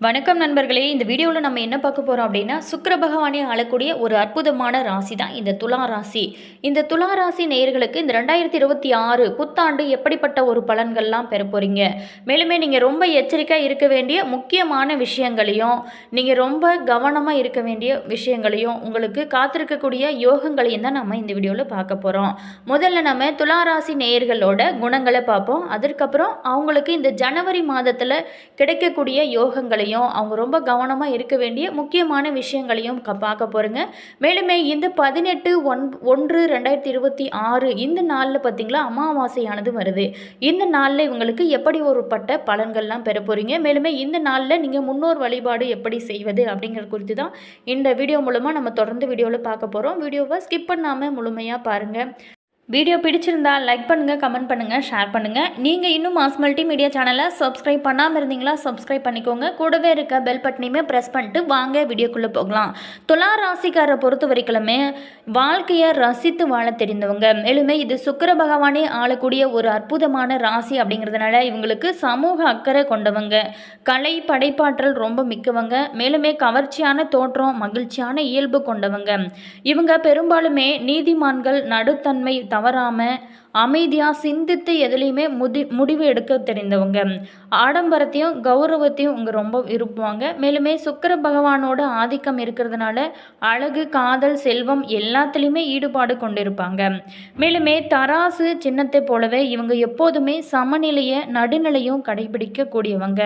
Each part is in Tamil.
வணக்கம் நண்பர்களே இந்த வீடியோவில் நம்ம என்ன பார்க்க போகிறோம் அப்படின்னா சுக்கர பகவானை ஆளக்கூடிய ஒரு அற்புதமான ராசி தான் இந்த துலா ராசி. இந்த துலா ராசி நேயர்களுக்கு இந்த ரெண்டாயிரத்தி இருபத்தி ஆறு புத்தாண்டு எப்படிப்பட்ட ஒரு பலன்கள்லாம் பெற போகிறீங்க மேலுமே நீங்கள் ரொம்ப எச்சரிக்கையாக இருக்க வேண்டிய முக்கியமான விஷயங்களையும் நீங்கள் ரொம்ப கவனமாக இருக்க வேண்டிய விஷயங்களையும் உங்களுக்கு காத்திருக்கக்கூடிய யோகங்களையும் தான் நம்ம இந்த வீடியோவில் பார்க்க போகிறோம் முதல்ல நம்ம துலா ராசி நேயர்களோட குணங்களை பார்ப்போம். அதற்கப்புறம் அவங்களுக்கு இந்த ஜனவரி மாதத்தில் கிடைக்கக்கூடிய யோகங்களையும் அவங்க ரொம்ப கவனமாக இருக்க வேண்டிய முக்கியமான விஷயங்களையும் க பார்க்க போகிறோங்க மேலுமே இந்த பதினெட்டு ஒன் ஒன்று ரெண்டாயிரத்தி இருபத்தி ஆறு இந்த நாளில் பார்த்தீங்களா அமாவாசையானது வருது. இந்த நாளில் இவங்களுக்கு எப்படி ஒரு பட்ட பலன்கள்லாம் பெற போகிறீங்க மேலுமே இந்த நாளில் நீங்கள் முன்னோர் வழிபாடு எப்படி செய்வது அப்படிங்கிறது குறித்து தான் இந்த வீடியோ மூலமாக நம்ம தொடர்ந்து வீடியோவில் பார்க்க போகிறோம் வீடியோவை ஸ்கிப் பண்ணாமல் முழுமையாக பாருங்கள் வீடியோ பிடிச்சிருந்தா லைக் பண்ணுங்கள் கமெண்ட் பண்ணுங்கள் ஷேர் பண்ணுங்கள் நீங்கள் இன்னும் மாஸ் மல்டி மீடியா சேனலை சப்ஸ்கிரைப் பண்ணாமல் இருந்தீங்களா சப்ஸ்கிரைப் பண்ணிக்கோங்க. கூடவே இருக்க பெல் பட்டனையுமே ப்ரெஸ் பண்ணிட்டு வாங்க வீடியோக்குள்ளே போகலாம். துலா ராசிக்காரை பொறுத்த வரைக்குமே வாழ்க்கையை ரசித்து வாழ தெரிந்தவங்க. மேலுமே இது சுக்கர பகவானே ஆளக்கூடிய ஒரு அற்புதமான ராசி அப்படிங்கிறதுனால இவங்களுக்கு சமூக அக்கறை கொண்டவங்க. கலை படைப்பாற்றல் ரொம்ப மிக்கவங்க. மேலுமே கவர்ச்சியான தோற்றம் மகிழ்ச்சியான இயல்பு கொண்டவங்க. இவங்க பெரும்பாலுமே நீதிமான்கள் நடுத்தன்மை தவறாமல் அமைதியாக சிந்தித்து எதுலேயுமே முதி முடிவு எடுக்க தெரிந்தவங்க. ஆடம்பரத்தையும் கௌரவத்தையும் இங்கே ரொம்ப விரும்புவாங்க. மேலுமே சுக்கர பகவானோட ஆதிக்கம் இருக்கிறதுனால அழகு காதல் செல்வம் எல்லாத்துலேயுமே ஈடுபாடு கொண்டிருப்பாங்க. மேலுமே தராசு சின்னத்தை போலவே இவங்க எப்போதுமே சமநிலையை நடுநிலையும் கடைபிடிக்கக்கூடியவங்க.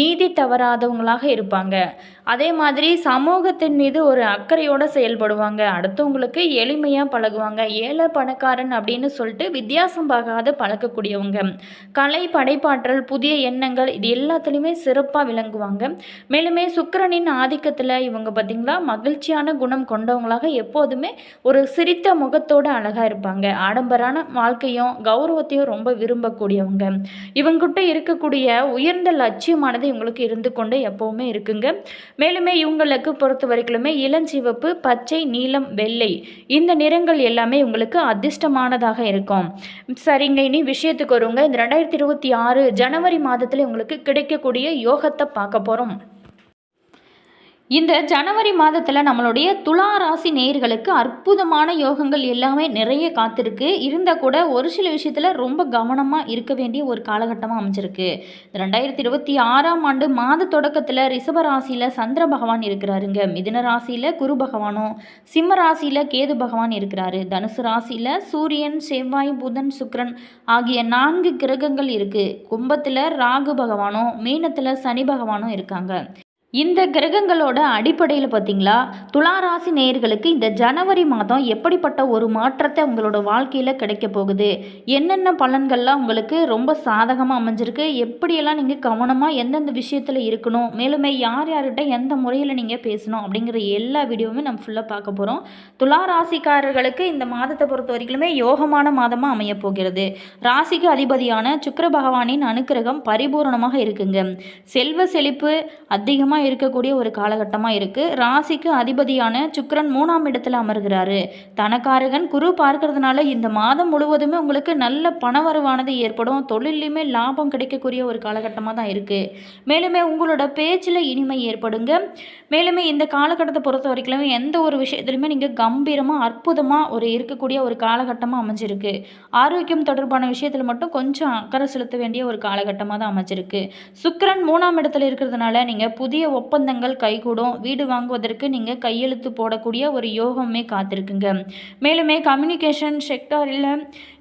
நீதி தவறாதவங்களாக இருப்பாங்க. அதே மாதிரி சமூகத்தின் மீது ஒரு அக்கறையோடு செயல்படுவாங்க. அடுத்தவங்களுக்கு எளிமையாக பழகுவாங்க. ஏழை பணக்காரன் அப்படின்னு சொல்லிட்டு வித்தியாசம் பார்க்காத பழக்கக்கூடியவங்க. கலை படைப்பாற்றல் புதிய எண்ணங்கள் இது எல்லாத்துலேயுமே சிறப்பாக விளங்குவாங்க. மேலுமே சுக்கரனின் ஆதிக்கத்தில் இவங்க பார்த்திங்களா மகிழ்ச்சியான குணம் கொண்டவங்களாக எப்போதுமே ஒரு சிரித்த முகத்தோடு அழகாக இருப்பாங்க. ஆடம்பரான வாழ்க்கையும் கௌரவத்தையும் ரொம்ப விரும்பக்கூடியவங்க. இவங்ககிட்ட இருக்கக்கூடிய உயர்ந்த லட்சியமானது இவங்களுக்கு இருந்து கொண்டு எப்போவுமே இருக்குங்க. மேலுமே இவங்களுக்கு பொறுத்த வரைக்குமே இளஞ்சிவப்பு பச்சை நீலம் வெள்ளை இந்த நிறங்கள் எல்லாமே உங்களுக்கு அதிர்ஷ்டமானதாக இருக்கும். சரிங்க இனி விஷயத்துக்கு வருங்க. இந்த ரெண்டாயிரத்தி இருபத்தி ஆறு ஜனவரி மாதத்தில் உங்களுக்கு கிடைக்கக்கூடிய யோகத்தை பார்க்க போகிறோம் இந்த ஜனவரி மாதத்தில் நம்மளுடைய துலா ராசி நேயர்களுக்கு அற்புதமான யோகங்கள் எல்லாமே நிறைய காத்திருக்கு. இருந்தால் கூட ஒரு சில விஷயத்தில் ரொம்ப கவனமாக இருக்க வேண்டிய ஒரு காலகட்டமாக அமைஞ்சிருக்கு. ரெண்டாயிரத்தி இருபத்தி ஆறாம் ஆண்டு மாத தொடக்கத்தில் ரிஷப ராசியில் சந்திர பகவான் இருக்கிறாருங்க. மிதுன ராசியில் குரு பகவானும் சிம்ம ராசியில் கேது பகவான் இருக்கிறாரு. தனுசு ராசியில் சூரியன் செவ்வாய் புதன் சுக்ரன் ஆகிய நான்கு கிரகங்கள் இருக்குது கும்பத்தில் ராகு பகவானும் மீனத்தில் சனி பகவானும் இருக்காங்க. இந்த கிரகங்களோட அடிப்படையில் பார்த்தீங்களா துலா ராசி நேயர்களுக்கு இந்த ஜனவரி மாதம் எப்படிப்பட்ட ஒரு மாற்றத்தை உங்களோட வாழ்க்கையில் கிடைக்க போகுது? என்னென்ன பலன்கள்லாம் உங்களுக்கு ரொம்ப சாதகமாக அமைஞ்சிருக்கு? எப்படியெல்லாம் நீங்கள் கவனமாக எந்தெந்த விஷயத்தில் இருக்கணும்? மேலுமே யார் யார்கிட்ட எந்த முறையில் நீங்கள் பேசணும்? அப்படிங்கிற எல்லா வீடியோவுமே நம்ம ஃபுல்லாக பார்க்க போகிறோம் துலா ராசிக்காரர்களுக்கு இந்த மாதத்தை பொறுத்த வரைக்குமே யோகமான மாதமாக அமைய போகிறது. ராசிக்கு அதிபதியான சுக்கர பகவானின் அனுக்கிரகம் பரிபூரணமாக இருக்குங்க. செல்வ செழிப்பு அதிகமாக இருக்கக்கூடிய ஒரு காலகட்டமாக இருக்குது ராசிக்கு அதிபதியான சுக்ரன் மூணாம் இடத்துல அமர்கிறாரு. தனக்காரகன் குரு பார்க்கறதுனால இந்த மாதம் முழுவதுமே உங்களுக்கு நல்ல பணவரவானது ஏற்படும். தொழிலையுமே லாபம் கிடைக்கக்கூடிய ஒரு காலகட்டமாக தான் இருக்குது மேலுமே உங்களோட பேச்சில் இனிமை ஏற்படுங்க. மேலுமே இந்த காலகட்டத்தை பொறுத்த வரைக்கும் எந்த ஒரு விஷயத்துலையுமே நீங்கள் கம்பீரமாக அற்புதமாக ஒரு இருக்கக்கூடிய ஒரு காலகட்டமாக அமைஞ்சிருக்கு. ஆரோக்கியம் தொடர்பான விஷயத்தில் மட்டும் கொஞ்சம் அக்கறை செலுத்த வேண்டிய ஒரு காலகட்டமாக தான் அமைஞ்சிருக்கு. சுக்ரன் மூணாம் இடத்துல இருக்கிறதுனால நீங்கள் புதிய ஒப்பந்தங்கள் கைகூடும். வீடு வாங்குவதற்கு நீங்கள் கையெழுத்து போடக்கூடிய ஒரு யோகமே காத்திருக்குங்க. மேலுமே கம்யூனிகேஷன் செக்டாரில்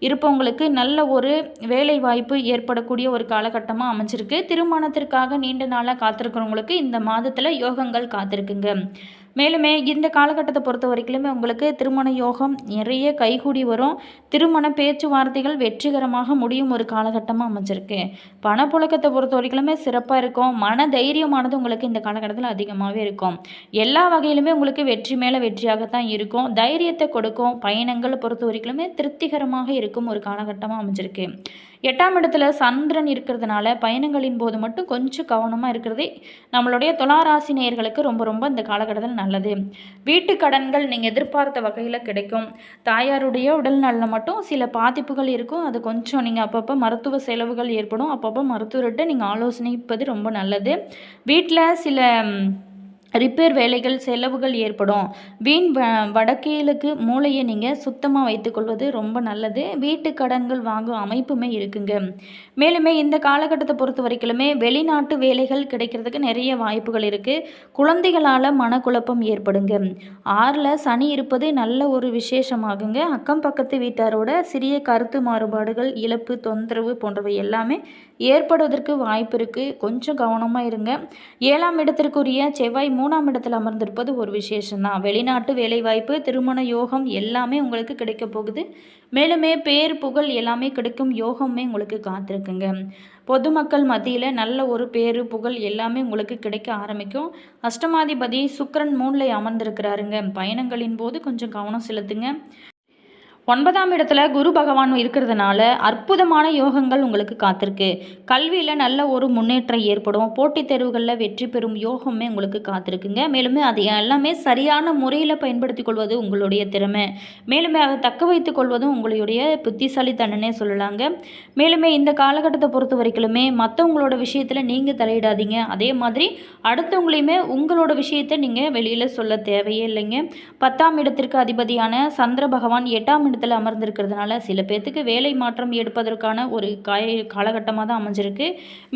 இருப்பவங்களுக்கு நல்ல ஒரு வேலை வாய்ப்பு ஏற்படக்கூடிய ஒரு காலகட்டமாக அமைஞ்சிருக்கு. திருமணத்திற்காக நீண்ட நாளாக காத்திருக்கிறவங்களுக்கு இந்த மாதத்தில் யோகங்கள் காத்திருக்குங்க. மேலுமே இந்த காலகட்டத்தை பொறுத்த வரைக்குமே உங்களுக்கு திருமண யோகம் நிறைய கைகூடி வரும். திருமண பேச்சுவார்த்தைகள் வெற்றிகரமாக முடியும் ஒரு காலகட்டமாக அமைஞ்சிருக்கு. பணப்புழக்கத்தை பொறுத்த வரைக்குமே சிறப்பாக இருக்கும். மன தைரியமானது உங்களுக்கு இந்த காலகட்டத்தில் அதிகமாகவே இருக்கும். எல்லா வகையிலுமே உங்களுக்கு வெற்றி மேலே வெற்றியாகத்தான் இருக்கும். தைரியத்தை கொடுக்கும் பயணங்களை பொறுத்த வரைக்குமே திருப்திகரமாக இருக்கும் ஒரு காலகட்டமாக அமைஞ்சிருக்கு. எட்டாம் இடத்துல சந்திரன் இருக்கிறதுனால பயணங்களின் போது மட்டும் கொஞ்சம் கவனமாக இருக்கிறதே நம்மளுடைய துளாராசி நேயர்களுக்கு ரொம்ப ரொம்ப இந்த காலகட்டத்தில் நல்லது. வீட்டு கடன்கள் நீங்கள் எதிர்பார்த்த வகையில் கிடைக்கும். தாயாருடைய உடல் நலில் மட்டும் சில பாதிப்புகள் இருக்கும். அது கொஞ்சம் நீங்கள் அப்பப்போ மருத்துவ செலவுகள் ஏற்படும். அப்பப்போ மருத்துவர்கிட்ட நீங்கள் ஆலோசனைப்பது ரொம்ப நல்லது. வீட்டில் சில ரிப்பேர் வேலைகள் செலவுகள் ஏற்படும். வீண் வ வடக்கேலுக்கு மூளையை நீங்கள் சுத்தமாக வைத்துக்கொள்வது ரொம்ப நல்லது. வீட்டு கடன்கள் வாங்கும் அமைப்புமே இருக்குங்க. மேலுமே இந்த காலகட்டத்தை பொறுத்த வரைக்குமே வெளிநாட்டு வேலைகள் கிடைக்கிறதுக்கு நிறைய வாய்ப்புகள் இருக்குது குழந்தைகளால் மனக்குழப்பம் ஏற்படுங்க. ஆறில் சனி இருப்பது நல்ல ஒரு விசேஷமாகுங்க. அக்கம் பக்கத்து வீட்டாரோட சிறிய கருத்து மாறுபாடுகள் இழப்பு தொந்தரவு போன்றவை எல்லாமே ஏற்படுவதற்கு வாய்ப்பு இருக்குது கொஞ்சம் கவனமாக இருங்க. ஏழாம் இடத்திற்குரிய செவ்வாய் மூணாம் இடத்தில் அமர்ந்திருப்பது ஒரு விசேஷம்தான். வெளிநாட்டு வேலைவாய்ப்பு திருமண யோகம் எல்லாமே உங்களுக்கு கிடைக்க போகுது. மேலுமே பேர் புகழ் எல்லாமே கிடைக்கும் யோகமே உங்களுக்கு காத்திருக்குங்க. பொதுமக்கள் மத்தியில் நல்ல ஒரு பேர் புகழ் எல்லாமே உங்களுக்கு கிடைக்க ஆரம்பிக்கும். அஷ்டமாதிபதி சுக்கரன் மூணில் அமர்ந்திருக்கிறாருங்க. பயணங்களின் போது கொஞ்சம் கவனம் செலுத்துங்க. ஒன்பதாம் இடத்துல குரு பகவான் இருக்கிறதுனால அற்புதமான யோகங்கள் உங்களுக்கு காத்திருக்கு. கல்வியில் நல்ல ஒரு முன்னேற்றம் ஏற்படும். போட்டித் தேர்வுகளில் வெற்றி பெறும் யோகமே உங்களுக்கு காத்திருக்குங்க. மேலுமே அதை எல்லாமே சரியான முறையில் பயன்படுத்தி கொள்வது உங்களுடைய திறமை. மேலுமே அதை தக்க வைத்து கொள்வதும் உங்களுடைய புத்திசாலித்தனனே சொல்லலாங்க. மேலுமே இந்த காலகட்டத்தை பொறுத்த வரைக்குமே மற்றவங்களோட விஷயத்தில் நீங்கள் தலையிடாதீங்க. அதே மாதிரி அடுத்தவங்களையுமே உங்களோட விஷயத்தை நீங்கள் வெளியில் சொல்ல தேவையே இல்லைங்க. பத்தாம் இடத்திற்கு அதிபதியான சந்திர பகவான் எட்டாம் இடத்து இடத்துல அமர்ந்திருக்கிறதுனால சில பேர்த்துக்கு வேலை மாற்றம் எடுப்பதற்கான ஒரு காய காலகட்டமாக தான் அமைஞ்சிருக்கு.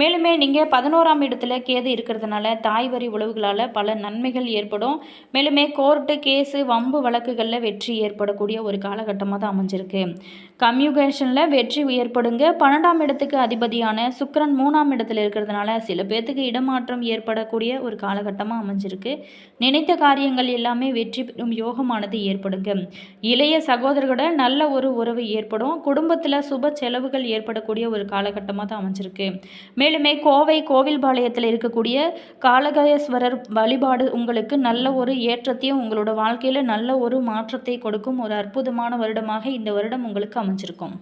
மேலுமே நீங்கள் பதினோராம் இடத்துல கேது இருக்கிறதுனால தாய் வரி உழவுகளால் பல நன்மைகள் ஏற்படும். மேலுமே கோர்ட்டு கேஸு வம்பு வழக்குகளில் வெற்றி ஏற்படக்கூடிய ஒரு காலகட்டமாக தான் அமைஞ்சிருக்கு. கம்யூகேஷனில் வெற்றி ஏற்படுங்க. பன்னெண்டாம் இடத்துக்கு அதிபதியான சுக்கரன் மூணாம் இடத்துல இருக்கிறதுனால சில பேர்த்துக்கு இடமாற்றம் ஏற்படக்கூடிய ஒரு காலகட்டமாக அமைஞ்சிருக்கு. நினைத்த காரியங்கள் எல்லாமே வெற்றி பெறும் யோகமானது ஏற்படுங்க. இளைய சகோதரர்களோட நல்ல ஒரு உறவு ஏற்படும். குடும்பத்தில் சுப செலவுகள் ஏற்படக்கூடிய ஒரு காலகட்டமாக தான் அமைஞ்சிருக்கு. மேலுமே கோவை கோவில்பாளையத்தில் இருக்கக்கூடிய காலகேஸ்வரர் வழிபாடு உங்களுக்கு நல்ல ஒரு ஏற்றத்தையும் உங்களோட வாழ்க்கையில் நல்ல ஒரு மாற்றத்தை கொடுக்கும். ஒரு அற்புதமான வருடமாக இந்த வருடம் உங்களுக்கு அமைஞ்சிருக்கும்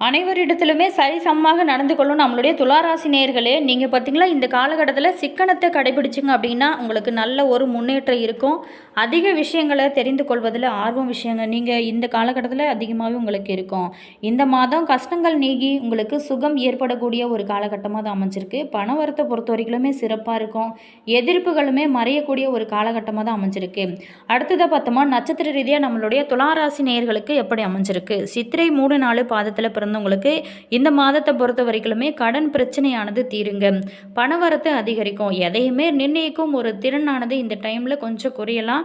அனைவரிடத்திலுமே சரிசமமாக நடந்து கொள்ளும் நம்மளுடைய துளாராசி நேர்களே நீங்கள் பார்த்தீங்களா இந்த காலகட்டத்தில் சிக்கனத்தை கடைபிடிச்சிங்க அப்படின்னா உங்களுக்கு நல்ல ஒரு முன்னேற்றம் இருக்கும். அதிக விஷயங்களை தெரிந்து கொள்வதில் ஆர்வம் விஷயங்கள் நீங்கள் இந்த காலகட்டத்தில் அதிகமாகவே உங்களுக்கு இருக்கும். இந்த மாதம் கஷ்டங்கள் நீங்கி உங்களுக்கு சுகம் ஏற்படக்கூடிய ஒரு காலகட்டமாக தான் அமைஞ்சிருக்கு. பணவரத்தை பொறுத்த வரைக்குமே சிறப்பாக இருக்கும். எதிர்ப்புகளுமே மறையக்கூடிய ஒரு காலகட்டமாக தான் அமைஞ்சிருக்கு. அடுத்ததாக பார்த்தோமா நட்சத்திர ரீதியாக நம்மளுடைய துளாராசி நேயர்களுக்கு எப்படி அமைஞ்சிருக்கு? சித்திரை மூணு நாலு பாதத்தில் பிறந்தவங்களுக்கு இந்த மாதத்தை பொறுத்த வரைக்குமே கடன் பிரச்சனையானது தீருங்க. பணவரத்தை அதிகரிக்கும். எதையுமே நிர்ணயிக்கும் ஒரு திறனானது இந்த டைமில் கொஞ்சம் குறையலாம்.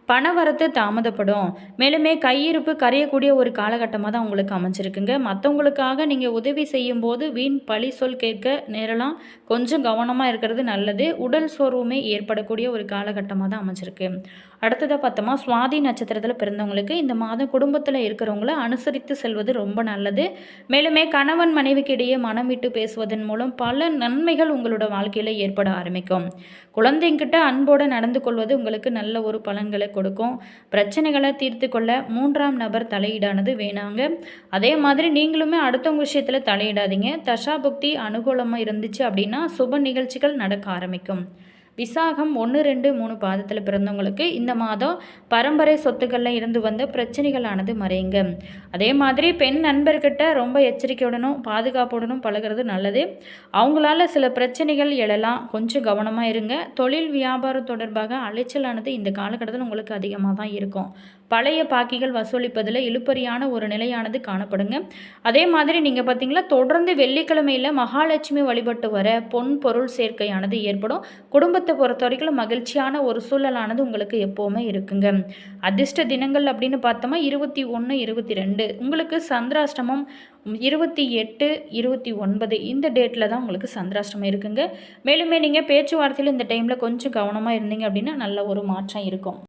பணவரத்து தாமதப்படும். மேலுமே கையிருப்பு கரையக்கூடிய ஒரு காலகட்டமாக தான் உங்களுக்கு அமைஞ்சிருக்குங்க. மற்றவங்களுக்காக நீங்கள் உதவி செய்யும் போது வீண் பழி சொல் கேட்க நேரலாம். கொஞ்சம் கவனமாக இருக்கிறது நல்லது. உடல் சோர்வுமே ஏற்படக்கூடிய ஒரு காலகட்டமாக தான் அமைஞ்சிருக்கு. அடுத்ததாக பார்த்தோமா சுவாதி நட்சத்திரத்தில் பிறந்தவங்களுக்கு இந்த மாதம் குடும்பத்தில் இருக்கிறவங்கள அனுசரித்து செல்வது ரொம்ப நல்லது. மேலுமே கணவன் மனைவிக்கு இடையே மனம் விட்டு பேசுவதன் மூலம் பல நன்மைகள் உங்களோட வாழ்க்கையில் ஏற்பட ஆரம்பிக்கும். குழந்தைங்கிட்ட அன்போடு நடந்து கொள்வது உங்களுக்கு நல்ல ஒரு பலன்களை கொடுக்கும். பிரச்சனைகளை தீர்த்து கொள்ள மூன்றாம் நபர் தலையீடானது வேணாங்க. அதே மாதிரி நீங்களுமே அடுத்தவங்க விஷயத்தில் தலையிடாதீங்க. தசாபுக்தி அனுகூலமாக இருந்துச்சு அப்படின்னா சுப நிகழ்ச்சிகள் நடக்க ஆரம்பிக்கும். விசாகம் ஒன்று ரெண்டு மூணு பாதத்தில் பிறந்தவங்களுக்கு இந்த மாதம் பரம்பரை சொத்துக்களில் இருந்து வந்த பிரச்சனைகளானது மறையுங்க. அதே மாதிரி பெண் நண்பர்கிட்ட ரொம்ப எச்சரிக்கையுடனும் பாதுகாப்புடனும் பழகிறது நல்லது. அவங்களால சில பிரச்சனைகள் எழலாம். கொஞ்சம் கவனமாக இருங்க. தொழில் வியாபாரம் தொடர்பாக அலைச்சலானது இந்த காலகட்டத்தில் உங்களுக்கு அதிகமாக தான் இருக்கும். பழைய பாக்கிகள் வசூலிப்பதில் இழுப்பறியான ஒரு நிலையானது காணப்படுங்க. அதே மாதிரி நீங்கள் பார்த்தீங்களா தொடர்ந்து வெள்ளிக்கிழமையில் மகாலட்சுமி வழிபட்டு வர பொன் பொருள் சேர்க்கையானது ஏற்படும். குடும்பத்தை பொறுத்த வரைக்கும் மகிழ்ச்சியான ஒரு சூழலானது உங்களுக்கு எப்போவுமே இருக்குங்க. அதிர்ஷ்ட தினங்கள் அப்படின்னு பார்த்தோமா இருபத்தி ஒன்று இருபத்தி ரெண்டு. உங்களுக்கு சந்திராஷ்டமம் இருபத்தி எட்டு இருபத்தி ஒன்பது. இந்த டேட்டில் தான் உங்களுக்கு சந்திராஷ்டமம் இருக்குங்க. மேலுமே நீங்கள் பேச்சுவார்த்தையில் இந்த டைமில் கொஞ்சம் கவனமாக இருந்தீங்க அப்படின்னா நல்ல ஒரு மாற்றம் இருக்கும்.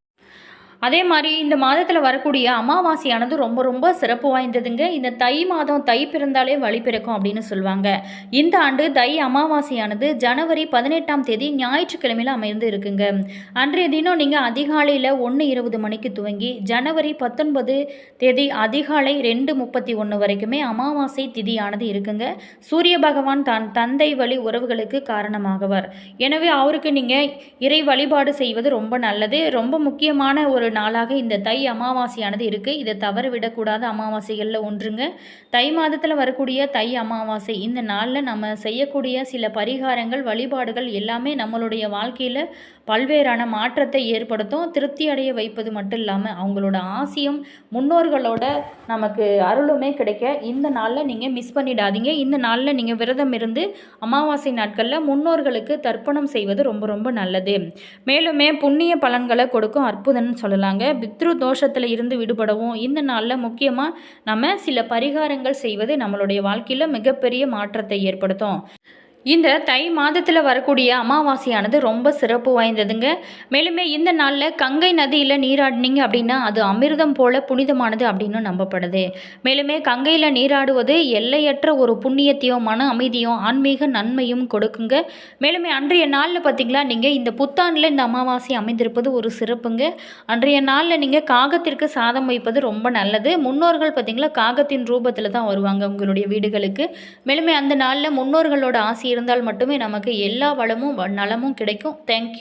அதே மாதிரி இந்த மாதத்தில் வரக்கூடிய அமாவாசையானது ரொம்ப ரொம்ப சிறப்பு வாய்ந்ததுங்க. இந்த தை மாதம் தை பிறந்தாலே வழி பிறக்கும் அப்படின்னு சொல்லுவாங்க. இந்த ஆண்டு தை அமாவாசையானது ஜனவரி பதினெட்டாம் தேதி ஞாயிற்றுக்கிழமையில் அமைந்து இருக்குங்க. அன்றைய தினம் நீங்கள் அதிகாலையில் ஒன்று இருபது மணிக்கு துவங்கி ஜனவரி பத்தொன்பது தேதி அதிகாலை ரெண்டு முப்பத்தி ஒன்று வரைக்குமே அமாவாசை திதியானது இருக்குங்க. சூரிய பகவான் தன் தந்தை வழி உறவுகளுக்கு காரணமாகவர். எனவே அவருக்கு நீங்கள் இறை வழிபாடு செய்வது ரொம்ப நல்லது. ரொம்ப முக்கியமான ஒரு நாளாக இந்த தை அமாவாசையானது இருக்குது இதை தவற விடக்கூடாத அமாவாசைகளில் ஒன்றுங்க. தை மாதத்தில் வரக்கூடிய தை அமாவாசை இந்த நாளில் நம்ம செய்யக்கூடிய சில பரிகாரங்கள் வழிபாடுகள் எல்லாமே நம்மளுடைய வாழ்க்கையில் பல்வேறான மாற்றத்தை ஏற்படுத்தும். திருப்தி அடைய வைப்பது மட்டும் இல்லாமல் அவங்களோட ஆசையும் முன்னோர்களோட நமக்கு அருளுமே கிடைக்க இந்த நாளில் நீங்கள் மிஸ் பண்ணிடாதீங்க. இந்த நாளில் நீங்கள் விரதம் இருந்து அமாவாசை நாட்களில் முன்னோர்களுக்கு தர்ப்பணம் செய்வது ரொம்ப ரொம்ப நல்லது. மேலுமே புண்ணிய பலன்களை கொடுக்கும் அற்புதம்னு சொல்லலாம். சொல்லலாங்க பித்ரு தோஷத்தில் இருந்து விடுபடவும் இந்த நாளில் முக்கியமாக நம்ம சில பரிகாரங்கள் செய்வது நம்மளுடைய வாழ்க்கையில் மிகப்பெரிய மாற்றத்தை ஏற்படுத்தும். இந்த தை மாதத்தில் வரக்கூடிய அமாவாசையானது ரொம்ப சிறப்பு வாய்ந்ததுங்க. மேலுமே இந்த நாளில் கங்கை நதியில் நீராடினீங்க அப்படின்னா அது அமிர்தம் போல புனிதமானது அப்படின்னு நம்பப்படுது. மேலுமே கங்கையில் நீராடுவது எல்லையற்ற ஒரு புண்ணியத்தையும் மன அமைதியும் ஆன்மீக நன்மையும் கொடுக்குங்க. மேலுமே அன்றைய நாளில் பார்த்தீங்களா நீங்கள் இந்த புத்தாண்டில் இந்த அமாவாசை அமைந்திருப்பது ஒரு சிறப்புங்க. அன்றைய நாளில் நீங்கள் காகத்திற்கு சாதம் வைப்பது ரொம்ப நல்லது. முன்னோர்கள் பார்த்திங்களா காகத்தின் ரூபத்தில் தான் வருவாங்க உங்களுடைய வீடுகளுக்கு. மேலுமே அந்த நாளில் முன்னோர்களோட ஆசையை இருந்தால் மட்டுமே நமக்கு எல்லா வளமும் நலமும் கிடைக்கும். தேங்க்யூ